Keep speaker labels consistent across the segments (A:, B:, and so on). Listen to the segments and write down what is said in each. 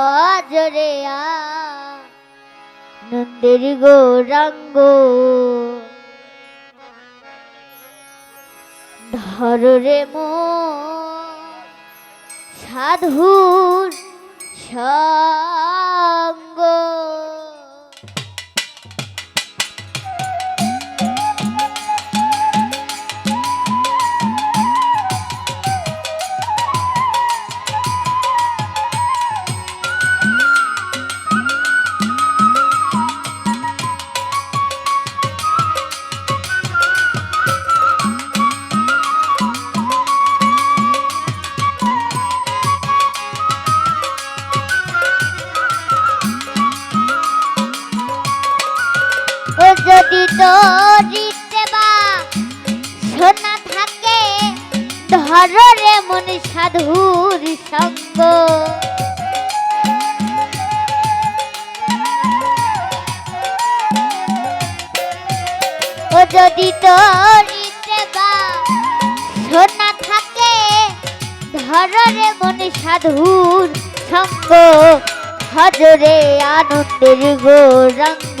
A: ভজরে নন্দের গৌরাঙ্গ। ধর রে মো সাধুর সঙ্গ। তোরিতে বা ধরে মন সাধুর সঙ্গ। ও যদি তোরিতে বা সোনা থাকে ধরে মন সাধুর সঙ্গ। হজরে আনন্দের গৌরাঙ্গ।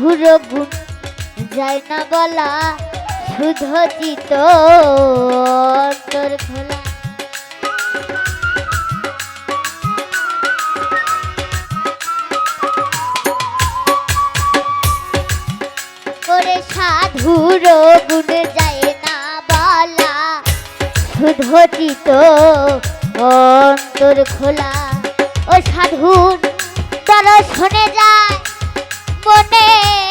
A: সাধুর গুণ যায় না বলা শুধ চিত অন্তর খোলা করে সাধুর গুণ যায় না বলা শুধ চিত অন্তর খোলা ও সাধুর দর্শনে যায় মনের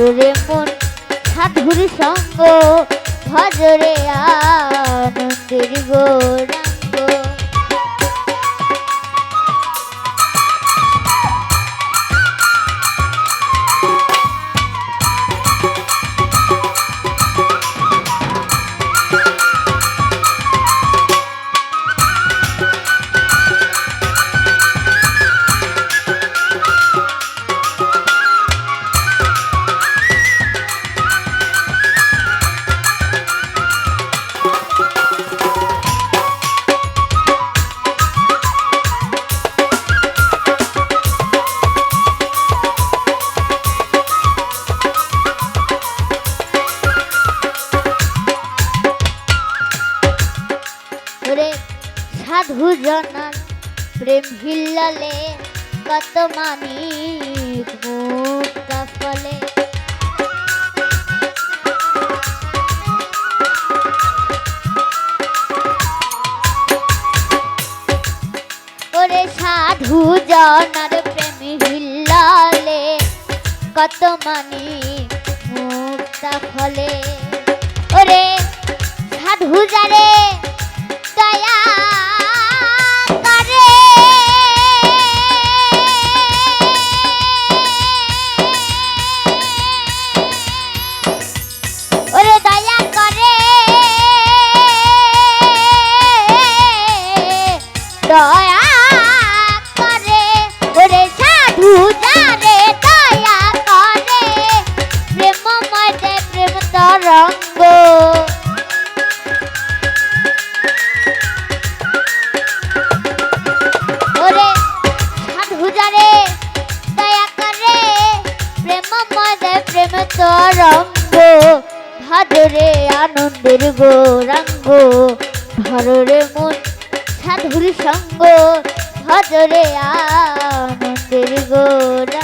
A: ধরে মন সাধুর সঙ্গ ভজরে আনন্দের গৌরাঙ্গ জনার প্রেম হিল্লালে কত মুক্তা ফলে ওরে সাধু জনার প্রেম হিল্লালে কত মানি মুক্তা ফলে। ওরে সাধু যারে আনন্দের রাঙ্গ ধরে মন সাধুর সঙ্গ ভজরে আনন্দের গৌরাঙ্গ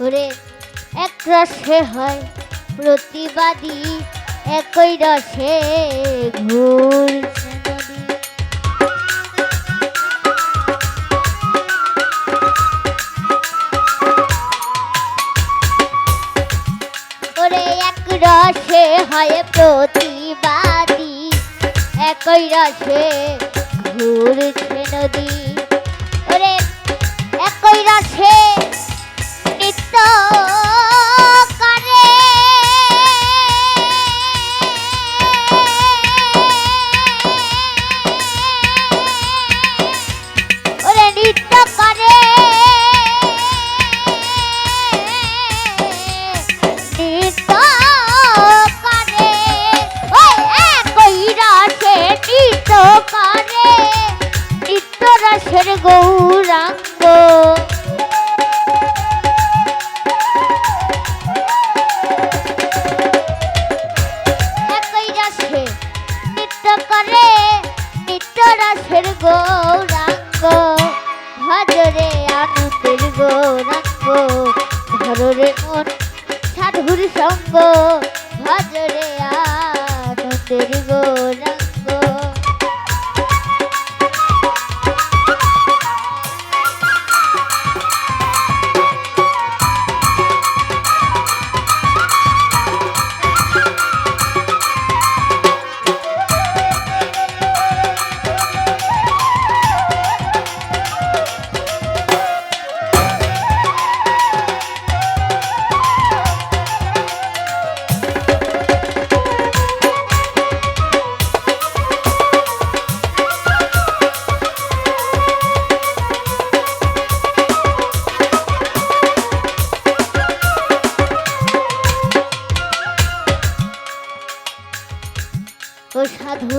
A: ওরে এক রসে হয় প্রতিবাদী, একই রসে নদী। রসে হয় প্রতিবাদী, একই রসে ঘুরছে নদী। ওরে একই রসে নৃত্য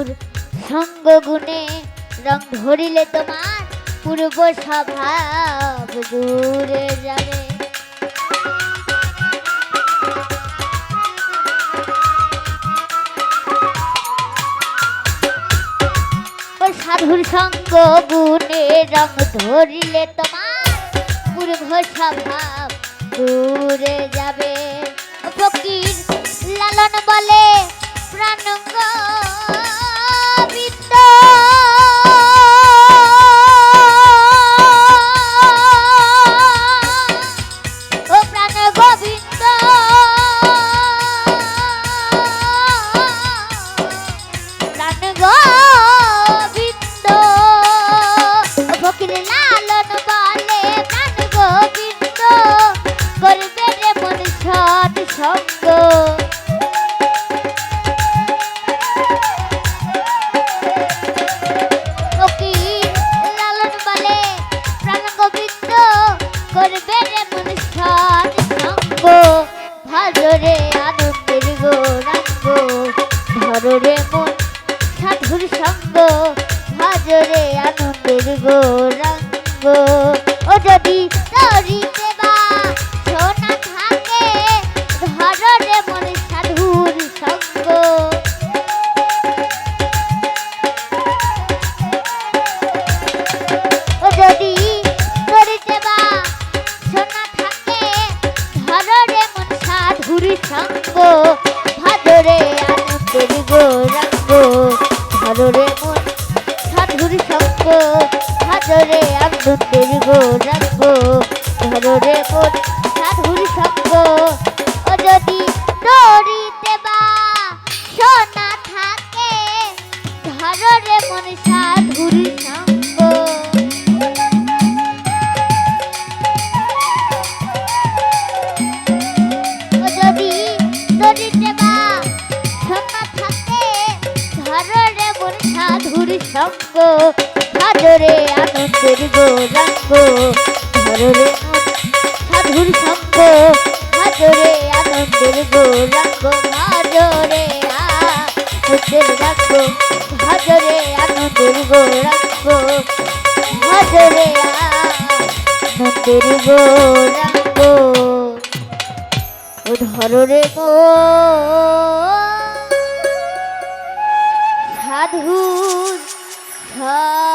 A: সাধুর সঙ্গ গুণে রং ধরিলে তোমার পূর্ব স্বভাব দূরে যাবে। সাধুর সঙ্গ গুণে রং ধরিলে তোমার পূর্ব স্বভাব দূরে যাবে। ফকির লালন বলে প্রাণ রাখব ধরো রে মন সাধুর সঙ্গ। ও যদি দড়িতে বা সোনা থাকে ধরো রে মন সাধুর সঙ্গ। ও যদি দড়িতে বা সোনা থাকে ধরো রে মন সাধুর সঙ্গ। ভাজরে আনন্দের গৌরাঙ্গ ধরো সাধুর সঙ্গ ভাজরে আনন্দের গৌরাঙ্গ ভাজরে আনন্দের রাঙ্গ ভাজরে আনন্দের গৌরাঙ্গ ভাজরে আনন্দের গৌরাঙ্গ ধরো মো সাধুর সঙ্গ